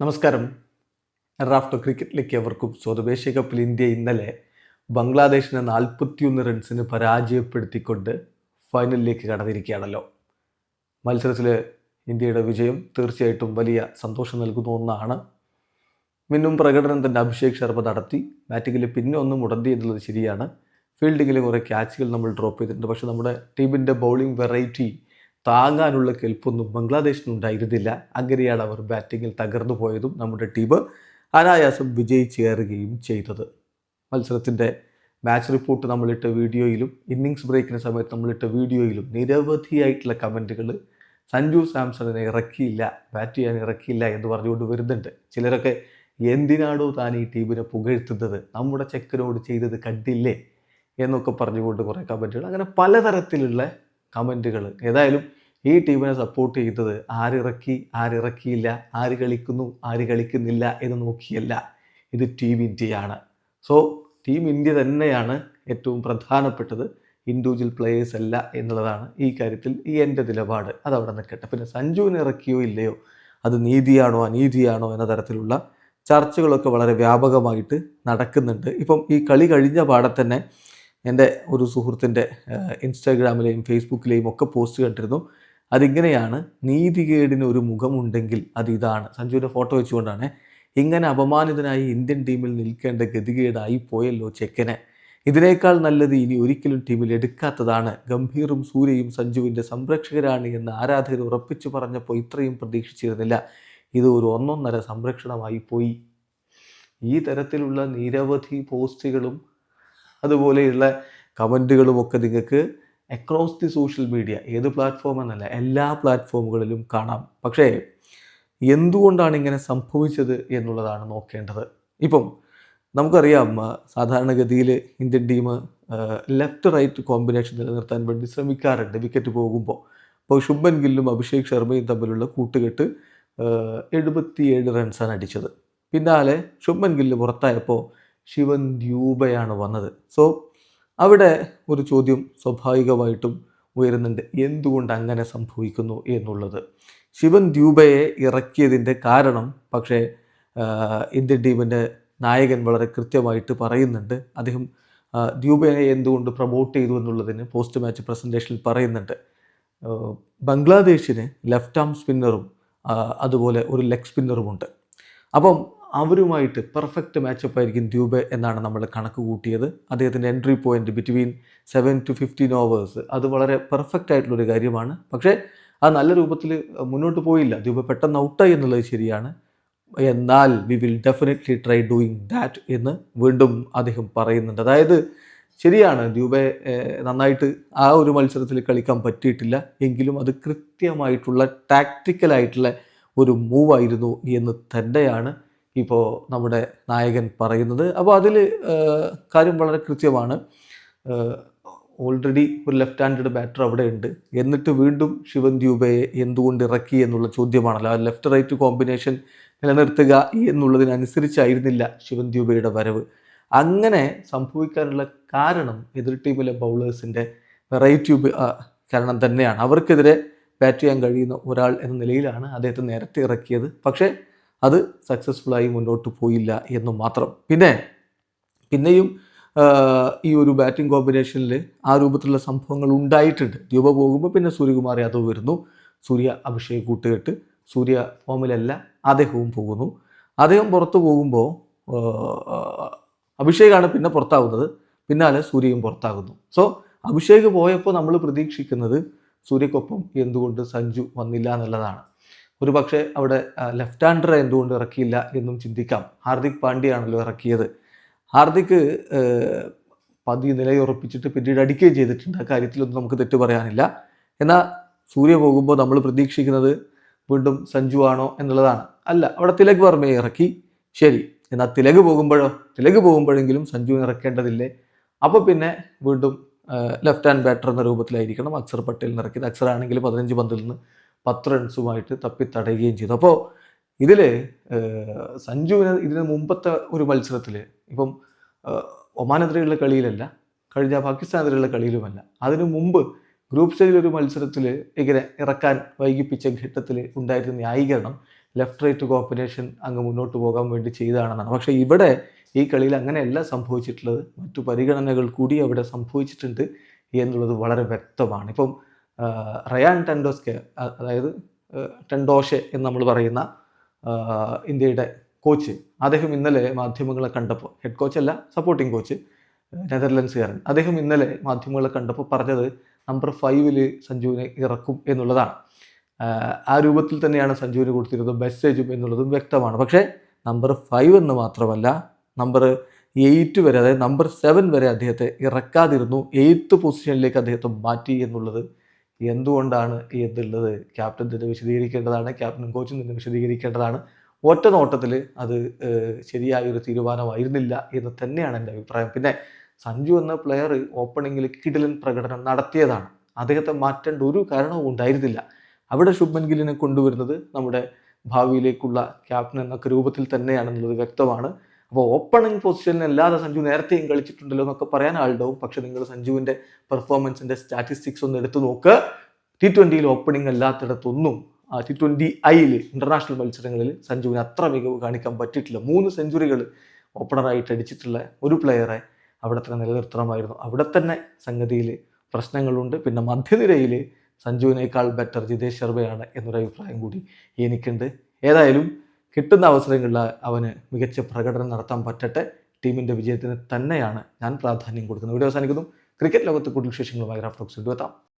നമസ്കാരം. റാഫ്റ്റോ ക്രിക്കറ്റിലേക്ക് അവർക്കും സ്വദേശി കപ്പിൽ ഇന്ത്യ ഇന്നലെ ബംഗ്ലാദേശിനെ നാൽപ്പത്തിയൊന്ന് റൺസിന് പരാജയപ്പെടുത്തിക്കൊണ്ട് ഫൈനലിലേക്ക് കടന്നിരിക്കുകയാണല്ലോ. മത്സരത്തിൽ ഇന്ത്യയുടെ വിജയം തീർച്ചയായിട്ടും വലിയ സന്തോഷം നൽകുന്ന ഒന്നാണ്. മിന്നും പ്രകടനം തന്നെ അഭിഷേക് ശർമ്മ നടത്തി. ബാറ്റിങ്ങിൽ പിന്നെ ഒന്നും മുടന്തി എന്നുള്ളത് ശരിയാണ്. ഫീൽഡിങ്ങിൽ കുറേ ക്യാച്ചുകൾ നമ്മൾ ഡ്രോപ്പ് ചെയ്തിട്ടുണ്ട്. പക്ഷേ നമ്മുടെ ടീമിന്റെ ബൗളിംഗ് വെറൈറ്റി താങ്ങാനുള്ള കെൽപ്പൊന്നും ബംഗ്ലാദേശിനുണ്ടായിരുന്നില്ല. അങ്ങനെയാണ് അവർ ബാറ്റിങ്ങിൽ തകർന്നു പോയതും നമ്മുടെ ടീം അനായാസം വിജയിച്ച് കയറുകയും ചെയ്തത്. മത്സരത്തിന്റെ മാച്ച് റിപ്പോർട്ട് നമ്മളിട്ട വീഡിയോയിലും ഇന്നിങ്സ് ബ്രേക്കിന് സമയത്ത് നമ്മളിട്ട വീഡിയോയിലും നിരവധിയായിട്ടുള്ള കമന്റുകൾ സഞ്ജു സാംസണിനെ ഇറക്കിയില്ല ബാറ്റ് ചെയ്യാൻ ഇറക്കിയില്ല എന്ന് പറഞ്ഞുകൊണ്ട് വരുന്നുണ്ട്. ചിലരൊക്കെ എന്തിനാണോ താൻ ഈ ടീമിനെ പുകഴ്ത്തുന്നത്? നമ്മുടെ ചെക്കനോട് ചെയ്തത് കണ്ടില്ലേ? എന്നൊക്കെ പറഞ്ഞുകൊണ്ട് കുറേ കമന്റുകൾ. അങ്ങനെ പലതരത്തിലുള്ള കമന്റുകൾ ഏതായാലും ഈ ടീമിനെ സപ്പോർട്ട് ചെയ്തത് ആരിറക്കി ആരിറക്കിയില്ല ആര് കളിക്കുന്നു ആര് കളിക്കുന്നില്ല എന്ന് നോക്കിയല്ല. ഇത് ടീം ഇന്ത്യയാണ്. സോ ടീം ഇന്ത്യ തന്നെയാണ് ഏറ്റവും പ്രധാനപ്പെട്ടത്. ഇൻഡിവിജ്വൽ പ്ലേയേഴ്സ് അല്ല എന്നുള്ളതാണ് ഈ കാര്യത്തിൽ ഈ എന്റെ നിലപാട്. അതവിടെ നിൽക്കട്ടെ. പിന്നെ സഞ്ജുവിനെ ഇറക്കിയോ ഇല്ലയോ? അത് നീതിയാണോ അനീതിയാണോ എന്ന തരത്തിലുള്ള ചർച്ചകളൊക്കെ വളരെ വ്യാപകമായിട്ട് നടക്കുന്നുണ്ട്. ഇപ്പം ഈ കളി കഴിഞ്ഞ പാടെ തന്നെ എന്റെ ഒരു സുഹൃത്തിന്റെ ഇൻസ്റ്റാഗ്രാമിലെയും ഫേസ്ബുക്കിലെയും ഒക്കെ പോസ്റ്റ് കണ്ടിരുന്നു. അതിങ്ങനെയാണ് നീതികേടിന് ഒരു മുഖമുണ്ടെങ്കിൽ അത് ഇതാണ്. സഞ്ജുവിന്റെ ഫോട്ടോ വെച്ചുകൊണ്ടാണ് ഇങ്ങനെ അപമാനിതനായി ഇന്ത്യൻ ടീമിൽ നിൽക്കേണ്ട ഗതികേടായി പോയല്ലോ ചെക്കനെ. ഇതിനേക്കാൾ നല്ലത് ഇനി ഒരിക്കലും ടീമിൽ എടുക്കാത്തതാണ്. ഗംഭീറും സൂര്യയും സഞ്ജുവിന്റെ സംരക്ഷകരാണ് എന്ന് ആരാധകർ ഉറപ്പിച്ചു പറഞ്ഞപ്പോൾ ഇത്രയും പ്രതീക്ഷിച്ചിരുന്നില്ല. ഇത് ഒരു ഒന്നൊന്നര സംരക്ഷണമായി പോയി. ഈ തരത്തിലുള്ള നിരവധി പോസ്റ്റുകളും അതുപോലെയുള്ള കമന്റുകളും ഒക്കെ നിങ്ങൾക്ക് അക്രോസ് ദി സോഷ്യൽ മീഡിയ ഏത് പ്ലാറ്റ്ഫോം എന്നല്ല എല്ലാ പ്ലാറ്റ്ഫോമുകളിലും കാണാം. പക്ഷേ എന്തുകൊണ്ടാണ് ഇങ്ങനെ സംഭവിച്ചത് എന്നുള്ളതാണ് നോക്കേണ്ടത്. ഇപ്പം നമുക്കറിയാം സാധാരണഗതിയിൽ Indian team left right combination നിലനിർത്താൻ വേണ്ടി ശ്രമിക്കാറുണ്ട് വിക്കറ്റ് പോകുമ്പോൾ. ഇപ്പോൾ ശുഭൻ ഗില്ലും അഭിഷേക് ശർമ്മയും തമ്മിലുള്ള കൂട്ടുകെട്ട് എഴുപത്തിയേഴ് റൺസാണ് അടിച്ചത്. പിന്നാലെ ശുഭൻ ഗില്ല് പുറത്തായപ്പോൾ ശിവൻ ദ്യൂബയാണ് വന്നത്. സോ അവിടെ ഒരു ചോദ്യം സ്വാഭാവികമായിട്ടും ഉയരുന്നുണ്ട്. എന്തുകൊണ്ട് അങ്ങനെ സംഭവിക്കുന്നു എന്നുള്ളത്. ശിവൻ ദ്യൂബയെ ഇറക്കിയതിന്റെ കാരണം പക്ഷേ ഇന്ത്യൻ ടീമിന്റെ നായകൻ വളരെ കൃത്യമായിട്ട് പറയുന്നുണ്ട്. അദ്ദേഹം ദ്യൂബയെ എന്തുകൊണ്ട് പ്രൊമോട്ട് ചെയ്തു എന്നുള്ളതിന് പോസ്റ്റ് മാച്ച് പ്രസന്റേഷനിൽ പറയുന്നുണ്ട്. ബംഗ്ലാദേശിന് ലെഫ്റ്റ് ആം സ്പിന്നറും അതുപോലെ ഒരു ലെഗ് സ്പിന്നറുമുണ്ട് അപ്പം അവരുമായിട്ട് പെർഫെക്റ്റ് മാച്ചപ്പ് ആയിരിക്കും ദ്യൂബെ എന്നാണ് നമ്മൾ കണക്ക് കൂട്ടിയത്. അദ്ദേഹത്തിന്റെ entry point between seven to fifteen overs അത് വളരെ പെർഫെക്റ്റ് ആയിട്ടുള്ളൊരു കാര്യമാണ്. പക്ഷേ അത് നല്ല രൂപത്തിൽ മുന്നോട്ട് പോയില്ല. ദ്യൂബെ പെട്ടെന്ന് ഔട്ടായി എന്നുള്ളത് ശരിയാണ്. എന്നാൽ we will definitely try doing that എന്ന് വീണ്ടും അദ്ദേഹം പറയുന്നുണ്ട്. അതായത് ശരിയാണ് ദ്യൂബെ നന്നായിട്ട് ആ ഒരു മത്സരത്തിൽ കളിക്കാൻ പറ്റിയിട്ടില്ല. എങ്കിലും അത് കൃത്യമായിട്ടുള്ള ടാക്റ്റിക്കലായിട്ടുള്ള ഒരു മൂവായിരുന്നു എന്ന് തന്നെയാണ് ഇപ്പോൾ നമ്മുടെ നായകൻ പറയുന്നത്. അപ്പോൾ അതിൽ കാര്യം വളരെ കൃത്യമാണ്. ഓൾറെഡി ഒരു ലെഫ്റ്റ് ഹാൻഡഡ് ബാറ്റർ അവിടെ ഉണ്ട്. എന്നിട്ട് വീണ്ടും ശിവൻ ദ്യൂബയെ എന്തുകൊണ്ട് ഇറക്കി എന്നുള്ള ചോദ്യമാണല്ലോ. ആ ലെഫ്റ്റ് റൈറ്റ് കോമ്പിനേഷൻ നിലനിർത്തുക എന്നുള്ളതിനനുസരിച്ചായിരുന്നില്ല ശിവൻ ദ്യൂബയുടെ വരവ്. അങ്ങനെ സംഭവിക്കാനുള്ള കാരണം എതിർ ടീമിലെ ബൗളേഴ്സിന്റെ വെറൈറ്റി കാരണം തന്നെയാണ്. അവർക്കെതിരെ ബാറ്റ് ചെയ്യാൻ കഴിയുന്ന ഒരാൾ എന്ന നിലയിലാണ് അദ്ദേഹത്തെ നേരത്തെ ഇറക്കിയത്. പക്ഷേ അത് സക്സസ്ഫുള്ളായി മുന്നോട്ട് പോയില്ല എന്ന് മാത്രം. പിന്നെ പിന്നെയും ഈ ഒരു ബാറ്റിംഗ് കോമ്പിനേഷനിൽ ആ രൂപത്തിലുള്ള സംഭവങ്ങൾ ഉണ്ടായിട്ടുണ്ട്. രൂപ പോകുമ്പോൾ പിന്നെ സൂര്യകുമാർ യാദവ് വരുന്നു. സൂര്യ അഭിഷേക് കൂട്ടുകെട്ട്. സൂര്യ ഫോമിലല്ല അദ്ദേഹവും പോകുന്നു. അദ്ദേഹം പുറത്തു പോകുമ്പോൾ അഭിഷേകാണ് പിന്നെ പുറത്താകുന്നത് പിന്നാലെ സൂര്യയും പുറത്താകുന്നു. സോ അഭിഷേക് പോയപ്പോൾ നമ്മൾ പ്രതീക്ഷിക്കുന്നത് സൂര്യക്കൊപ്പം എന്തുകൊണ്ട് സഞ്ജു വന്നില്ല എന്നുള്ളതാണ്. ഒരു പക്ഷേ അവിടെ ലെഫ്റ്റ് ഹാൻഡർ എന്തുകൊണ്ട് ഇറക്കിയില്ല എന്നും ചിന്തിക്കാം. ഹാർദിക് പാണ്ഡ്യയാണല്ലോ ഇറക്കിയത്. ഹാർദിക് പതി നിലയുറപ്പിച്ചിട്ട് പിന്നീട് അടിക്കുകയും ചെയ്തിട്ടുണ്ട്. ആ കാര്യത്തിലൊന്നും നമുക്ക് തെറ്റ് പറയാനില്ല. എന്നാൽ സൂര്യ പോകുമ്പോൾ നമ്മൾ പ്രതീക്ഷിക്കുന്നത് വീണ്ടും സഞ്ജു ആണോ എന്നുള്ളതാണ്. അല്ല അവിടെ തിലക് വർമ്മയെ ഇറക്കി. ശരി എന്നാൽ തിലക് പോകുമ്പോഴോ തിലക് പോകുമ്പോഴെങ്കിലും സഞ്ജു ഇറക്കേണ്ടതില്ലേ? അപ്പോൾ പിന്നെ വീണ്ടും ലെഫ്റ്റ് ഹാൻഡ് ബാറ്റർ എന്ന രൂപത്തിലായിരിക്കണം അക്സർ പട്ടേലിന് ഇറക്കിയത്. അക്സർ ആണെങ്കിൽ പതിനഞ്ച് പന്തിൽ നിന്ന് പത്ത് റൺസുമായിട്ട് തപ്പി തടയുകയും ചെയ്തു അപ്പോൾ ഇതിൽ സഞ്ജുവിന് ഇതിന് മുമ്പത്തെ ഒരു മത്സരത്തിൽ ഇപ്പം ഒമാനെതിരെയുള്ള കളിയിലല്ല കഴിഞ്ഞ പാകിസ്ഥാനെതിരെയുള്ള കളിയിലുമല്ല. അതിനു മുമ്പ് ഗ്രൂപ്പ് സ്റ്റേജിൽ ഒരു മത്സരത്തിൽ ഇങ്ങനെ ഇറക്കാൻ വൈകിപ്പിച്ച ഘട്ടത്തിൽ ഉണ്ടായിരുന്ന ന്യായീകരണം ലെഫ്റ്റ് റൈറ്റ് കോമ്പിനേഷൻ അങ്ങ് മുന്നോട്ട് പോകാൻ വേണ്ടി ചെയ്തതാണെന്നാണ്. പക്ഷേ ഇവിടെ ഈ കളിയിൽ അങ്ങനെയല്ല സംഭവിച്ചിട്ടുള്ളത്. മറ്റു പരിഗണനകൾ കൂടി അവിടെ സംഭവിച്ചിട്ടുണ്ട് എന്നുള്ളത് വളരെ വ്യക്തമാണ്. ഇപ്പം റയാൻ ടെൻഡോസ്കെ അതായത് ടെൻഡോഷെ എന്ന് നമ്മൾ പറയുന്ന ഇന്ത്യയുടെ കോച്ച്. അദ്ദേഹം ഇന്നലെ മാധ്യമങ്ങളെ കണ്ടപ്പോൾ ഹെഡ് കോച്ച് അല്ല സപ്പോർട്ടിംഗ് കോച്ച് നെതർലൻഡ്സുകാരൻ. അദ്ദേഹം ഇന്നലെ മാധ്യമങ്ങളെ കണ്ടപ്പോൾ പറഞ്ഞത് നമ്പർ ഫൈവിൽ സഞ്ജുവിനെ ഇറക്കും എന്നുള്ളതാണ്. ആ രൂപത്തിൽ തന്നെയാണ് സഞ്ജുവിന് കൊടുത്തിരുന്നത് മെസ്സേജും എന്നുള്ളതും വ്യക്തമാണ്. പക്ഷേ നമ്പർ ഫൈവ് എന്ന് മാത്രമല്ല നമ്പർ എയ്റ്റ് വരെ അതായത് നമ്പർ സെവൻ വരെ അദ്ദേഹത്തെ ഇറക്കാതിരുന്നു. എയ്ത്ത് പൊസിഷനിലേക്ക് അദ്ദേഹത്തെ മാറ്റി എന്നുള്ളത് എന്തുകൊണ്ടാണ് ഈ എന്നുള്ളത് ക്യാപ്റ്റൻ തന്നെ വിശദീകരിക്കേണ്ടതാണ് ക്യാപ്റ്റനും കോച്ചും തന്നെ വിശദീകരിക്കേണ്ടതാണ്. ഒറ്റ നോട്ടത്തിൽ അത് ശരിയായ ഒരു തീരുമാനമായിരുന്നില്ല എന്ന് തന്നെയാണ് എന്റെ അഭിപ്രായം. പിന്നെ സഞ്ജു എന്ന പ്ലെയർ ഓപ്പണിങ്ങിൽ കിടിലൻ പ്രകടനം നടത്തിയതാണ്. അദ്ദേഹത്തെ മാറ്റേണ്ട ഒരു കാരണവും ഉണ്ടായിരുന്നില്ല. അവിടെ ശുഭ്മൻ ഗില്ലിനെ കൊണ്ടുവരുന്നത് നമ്മുടെ ഭാവിയിലേക്കുള്ള ക്യാപ്റ്റൻ എന്നൊക്കെ രൂപത്തിൽ തന്നെയാണെന്നുള്ളത് വ്യക്തമാണ്. അപ്പോൾ ഓപ്പണിംഗ് പൊസിഷനിൽ അല്ലാതെ സഞ്ജു നേരത്തെയും കളിച്ചിട്ടുണ്ടല്ലോ എന്നൊക്കെ പറയാൻ ആളുണ്ടാവും. പക്ഷെ നിങ്ങൾ സഞ്ജുവിന്റെ പെർഫോമൻസിന്റെ സ്റ്റാറ്റിസ്റ്റിക്സ് ഒന്ന് എടുത്തു നോക്ക്. ടി ട്വന്റിയിൽ ഓപ്പണിംഗ് അല്ലാത്തിടത്തൊന്നും ടി ട്വന്റി ഐയിൽ ഇന്റർനാഷണൽ മത്സരങ്ങളിൽ സഞ്ജുവിന് അത്ര മികവ് കാണിക്കാൻ പറ്റിയിട്ടില്ല. മൂന്ന് സെഞ്ചുറികൾ ഓപ്പണറായിട്ട് അടിച്ചിട്ടുള്ള ഒരു പ്ലെയറെ അവിടെ തന്നെ നിലനിർത്തണമായിരുന്നു. അവിടെ തന്നെ സംഗതിയിൽ പ്രശ്നങ്ങളുണ്ട്. പിന്നെ മധ്യനിരയിൽ സഞ്ജുവിനേക്കാൾ ബെറ്റർ ജിതേഷ് ശർമ്മയാണ് എന്നൊരു അഭിപ്രായം കൂടി എനിക്കുണ്ട്. ഏതായാലും കിട്ടുന്ന അവസരങ്ങളിൽ അവന് മികച്ച പ്രകടനം നടത്താൻ പറ്റട്ടെ. ടീമിന്റെ വിജയത്തിന് തന്നെയാണ് ഞാൻ പ്രാധാന്യം കൊടുക്കുന്നത്. വീഡിയോ അവസാനിക്കുന്നു. ക്രിക്കറ്റ് ലോകത്ത് കൂടുതൽ വിശേഷങ്ങളുമായി റാഫ്റ്റോക്സ് എത്താം.